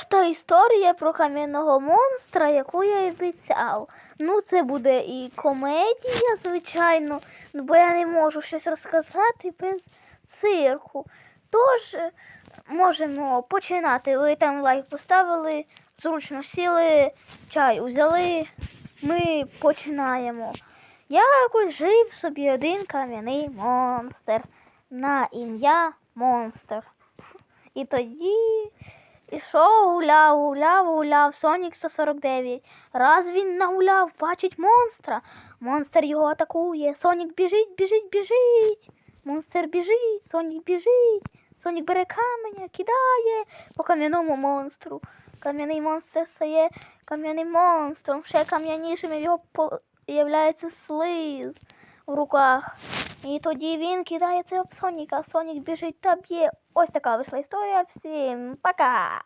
ж та історія про кам'яного монстра, яку я і обіцяв. Ну, це буде і комедія, звичайно, ну, бо я не можу щось розказати без цирку. Тож е, можемо починати. Ви там лайк поставили, зручно сіли, чай узяли. Ми починаємо. Якось жив собі один кам'яний монстр на ім'я Монстр. І тоді ішов, гуляв, гуляв, гуляв Сонік 149. Раз він нагуляв, бачить монстра. Монстр його атакує. Сонік біжить, біжить, біжить. Монстр біжить, Сонік біжить. Сонік бере каменя, кидає по кам'яному монстру. Кам'яний монстр стає кам'яним монстром. Ще кам'янішим його появляється слиз в руках. І тоді він кидає це об Соніка. Сонік біжить та б'є. Ось така вийшла історія. Всім пока!